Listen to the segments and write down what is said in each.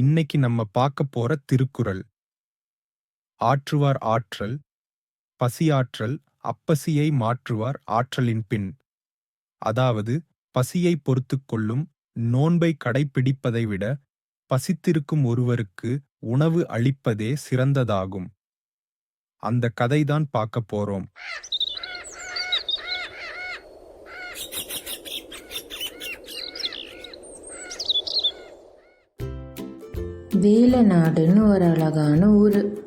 இன்னைக்கு நம்ம பார்க்க போற திருக்குறள். ஆற்றுவார் ஆற்றல் பசியாற்றல் அப்பசியை மாற்றுவார் ஆற்றலின் பின். அதாவது பசியை பொறுத்து கொள்ளும் நோன்பை கடைப்பிடிப்பதை விட பசித்திருக்கும் ஒருவருக்கு உணவு அளிப்பதே சிறந்ததாகும். அந்த கதைதான் பார்க்க போறோம். வேலநாடுன்னு ஒரு அழகான ஊர்.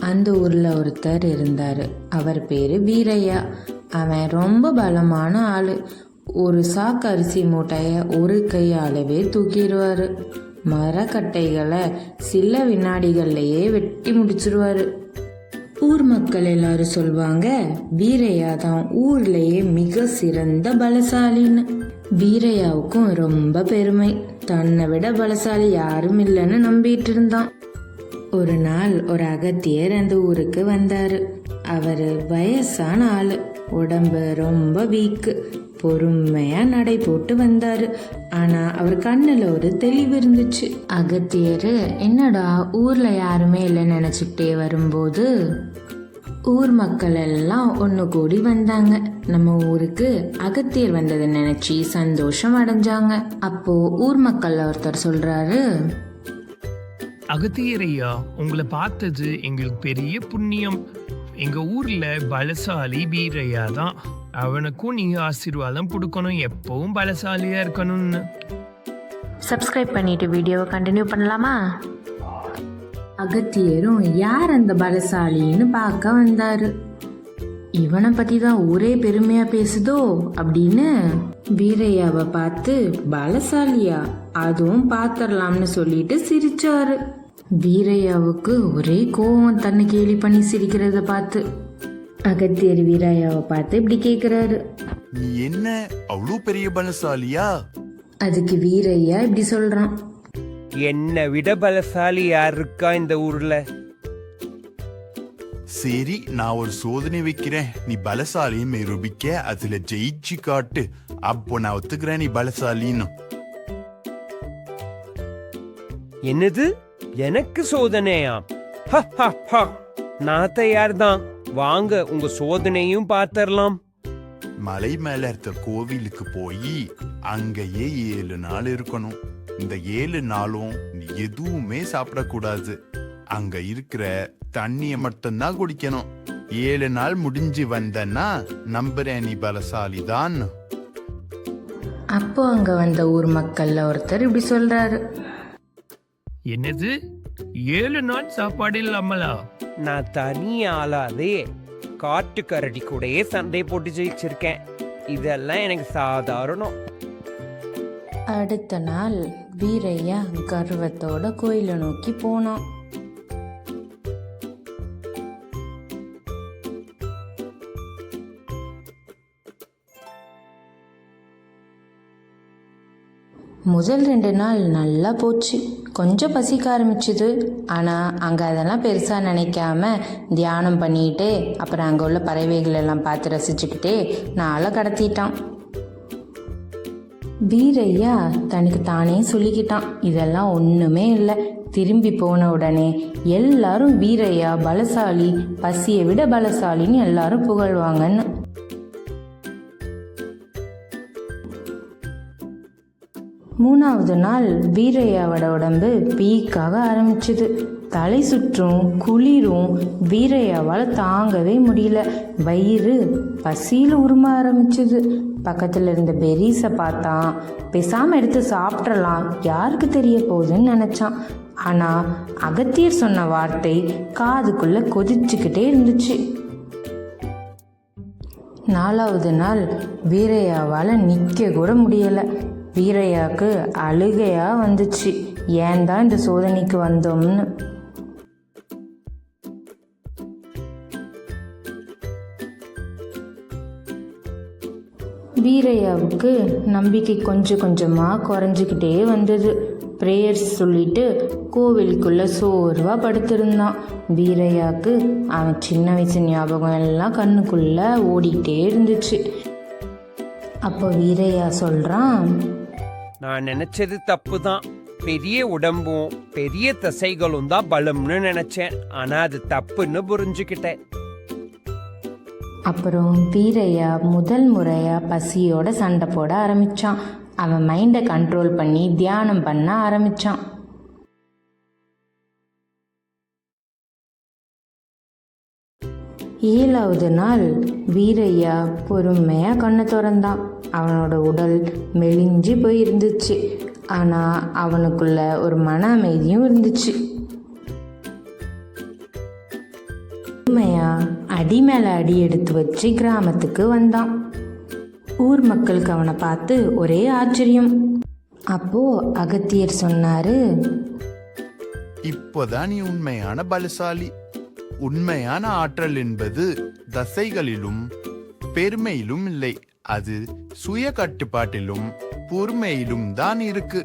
அந்த ஊரில் ஒருத்தர் இருந்தார். அவர் பேர் வீரையா. அவன் ரொம்ப பலமான ஆள். ஒரு சாக்கு அரிசி மூட்டையை ஒரு கையாலவே தூக்கிடுவார். மரக்கட்டைகளை சில வினாடிகள்லையே வெட்டி முடிச்சிருவாரு. ஊர் மக்கள் எல்லாரும் சொல்வாங்க வீரையா தான் ஊர்லயே மிக சிறந்த பலசாலின்னு. வீரையாவுக்கும் ரொம்ப பெருமை. தன்னை விட பலசாலி யாரும் இல்லைன்னு நம்பிட்டு இருந்தான். ஒரு நாள் ஒரு அகத்தியர் அந்த ஊருக்கு வந்தாரு. அவர் வயசான ஆளு. உடம்பு ரொம்ப வீக்கு. பொறுமையா நடை போட்டு வந்தாரு. ஆனா அவர் கண்ணுல ஒரு தெளிவு இருந்துச்சு. அகத்தியர் என்னடா ஊர்ல யாருமே இல்லைன்னு நினைச்சுக்கிட்டே வரும்போது ஊர் மக்கள் எல்லாம் ஒன்று கூடி வந்தாங்க. நம்ம ஊருக்கு அகத்தியர் வந்ததை நினைச்சு சந்தோஷம் அடைஞ்சாங்க. அப்போ ஊர் மக்கள் ஒருத்தர் சொல்றாரு அகத்தியரையா உங்களை பார்த்தது எங்களுக்கு பெரிய புண்ணியம். எங்க ஊர்ல பலசாலி வீரையா தான் அவனுக்கும் நீங்க ஆசீர்வாதம் கொடுக்கணும் எப்பவும் பலசாலியா இருக்கணும்னு. சப்ஸ்கிரைப் பண்ணிட்டு வீடியோவை கண்டினியூ பண்ணலாமா? அகத்தியரும் யார் அந்த பலசாலின்னு பார்க்க வந்தாரு. இவனை பத்தி தான் ஒரே பெருமையா பேசுதோ அப்படின்னு வீரையாவை பார்த்து பலசாலியா அதுவும் பாத்திரலாம்னு சொல்லிட்டு சிரிச்சாரு. வீரையாவுக்கு ஒரே கோவம் தன்னை கேலி பண்ணி சிரிக்கிறத பார்த்து. அகத்தியர் வீரையாவை பார்த்து இப்படி கேக்குறாரு. நீ என்ன அவ்வளோ பெரிய பலசாலியா? அதுக்கு வீரையா இப்படி சொல்றான். என்னை விட பலசாலி யார் இருக்கா இந்த ஊர்ல? சரி நான் ஒரு சோதனை வைக்கிறேன். நீ பலசாலியும் நிரூபிக்க அதுல ஜெயிச்சு காட்டு. அப்போ நான் ஒத்துக்கிறேன் நீ பலசாலின்னு. என்னது? எனக்கு சோதனையா? ஹ, ஹ, ஹ. நான் தயார் தான் வாங்க உங்க சோதனையும் பார்த்தரலாம் மலை மேல இருக்க கோவிலுக்கு போய் அங்கேயே ஏழு நாள் இருக்கணும். இந்த ஏழு நாளும் நீ எதுவுமே சாப்பிடக்கூடாது. அங்க இருக்கிற தண்ணிய மட்டும்தான் குடிக்கணும். ஏழு நாள் முடிஞ்சு வந்தன்னா நம்புறேன் நீ பலசாலி தான் அப்போ அங்க வந்த ஊர் மக்கள்ல ஒருத்தர் இப்படி சொல்றாரு. என்னது? ஏழு நாள் சாப்பாடு இல்லாமலா? நான் தனி ஆளாதே காட்டு கரடி கூடயே சண்டை போட்டு ஜெயிச்சிருக்கேன். இதெல்லாம் எனக்கு சாதாரணம். அடுத்த நாள் வீரையா கர்வத்தோட கோயிலை நோக்கி போனான். முதல் ரெண்டு நாள் நல்லா போச்சு. கொஞ்சம் பசிக்க ஆரம்பிச்சுது. ஆனால் அங்கே அதெல்லாம் பெருசாக நினைக்காம தியானம் பண்ணிக்கிட்டே அப்புறம் அங்கே உள்ள பறவைகள் எல்லாம் பார்த்து ரசிச்சுக்கிட்டே நாளை கடத்திட்டான். வீரையா தனக்கு தானே சொல்லிக்கிட்டான். இதெல்லாம் ஒன்றுமே இல்லை. திரும்பி போன உடனே எல்லாரும் வீரையா பலசாலி பசியை விட பலசாலின்னு எல்லாரும் புகழ்வாங்கன்னு. மூணாவது நாள் வீரையாவோட உடம்பு பீக்காக ஆரம்பிச்சுது. தலை சுற்றும் குளிரும் வீரையாவால் தாங்கவே முடியல. வயிறு பசியில் உரும ஆரம்பிச்சுது. பக்கத்தில் இருந்த பெரிஸை பார்த்தான். பேசாமல் எடுத்து சாப்பிட்றலாம் யாருக்கு தெரிய போகுதுன்னு நினச்சான். ஆனால் அகத்தியர் சொன்ன வார்த்தை காதுக்குள்ளே கொதிச்சுக்கிட்டே இருந்துச்சு. நாலாவது நாள் வீரையாவால் நிற்க கூட முடியலை. வீரையாவுக்கு அழுகையாக வந்துச்சு. ஏன் தான் இந்த சோதனைக்கு வந்தோம்னு? வீரையாவுக்கு நம்பிக்கை கொஞ்சம் கொஞ்சமாக குறைஞ்சிக்கிட்டே வந்தது. ப்ரேயர்ஸ் சொல்லிட்டு கோவிலுக்குள்ளே சோர்வா படுத்திருந்தான். வீரையாவுக்கு அவன் சின்ன வயசு ஞாபகம் எல்லாம் கண்ணுக்குள்ளே ஓடிக்கிட்டே இருந்துச்சு. அப்போ வீரையா சொல்கிறான் நான் நினைச்சது தப்பு தான் பெரிய உடம்பும் பெரிய தசைகளும் தான் பலம்னு நினைச்சேன். ஆனா அது தப்புன்னு புரிஞ்சுக்கிட்டேன். அப்புறம் வீரையா முதல் முறையா பசியோட சண்டை போட ஆரம்பிச்சான். அவன் மைண்டை கண்ட்ரோல் பண்ணி தியானம் பண்ண ஆரம்பிச்சான். ஏழாவது நாள் வீரையா பொறுமையாக கண்ணை திறந்தான் அவனோட உடல் மெலிஞ்சு போயிருந்துச்சு. ஆனால் அவனுக்குள்ள ஒரு மன அமைதியும் இருந்துச்சு. பொறுமையா அடி மேலே அடி எடுத்து வச்சு கிராமத்துக்கு வந்தான். ஊர் மக்களுக்கு அவனை பார்த்து ஒரே ஆச்சரியம். அப்போ அகத்தியர் சொன்னாரு இப்போதான் நீ உண்மையான பலசாலி. உண்மையான ஆற்றல் என்பது தசைகளிலும் பெருமையிலும் இல்லை. அது சுய கட்டுப்பாட்டிலும் பொறுமையிலும் தான் இருக்கு.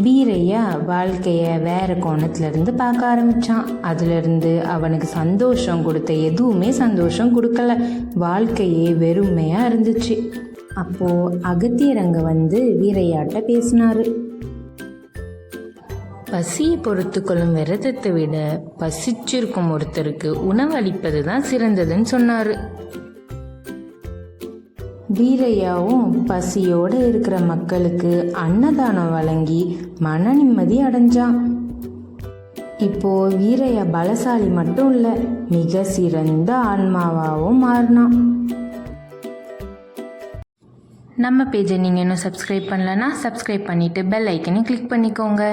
வீரையா வாழ்க்கைய வேற கோணத்துல இருந்து பார்க்க ஆரம்பிச்சான். அதுல இருந்து அவனுக்கு சந்தோஷம் கொடுத்த எதுவுமே சந்தோஷம் கொடுக்கல. வாழ்க்கையே வெறுமையா இருந்துச்சு. அப்போ அகத்தியர் அங்க வந்து வீரையாட்ட பேசினாரு. பசியை பொறுத்துக்கொள்ளும் விரதத்தை விட பசிச்சிருக்கும் ஒருத்தருக்கு உணவளிப்பது தான் சிறந்ததுன்னு சொன்னார். வீரையாவும் பசியோடு இருக்கிற மக்களுக்கு அன்னதானம் வழங்கி மன நிம்மதி அடைஞ்சான். இப்போ வீரையா பலசாலி மட்டும் இல்லை மிக சிறந்த ஆன்மாவாகவும் மாறினான். நம்ம பேஜை நீங்கள் இன்னும் சப்ஸ்கிரைப் பண்ணலன்னா சப்ஸ்கிரைப் பண்ணிவிட்டு பெல் ஐக்கனை கிளிக் பண்ணிக்கோங்க.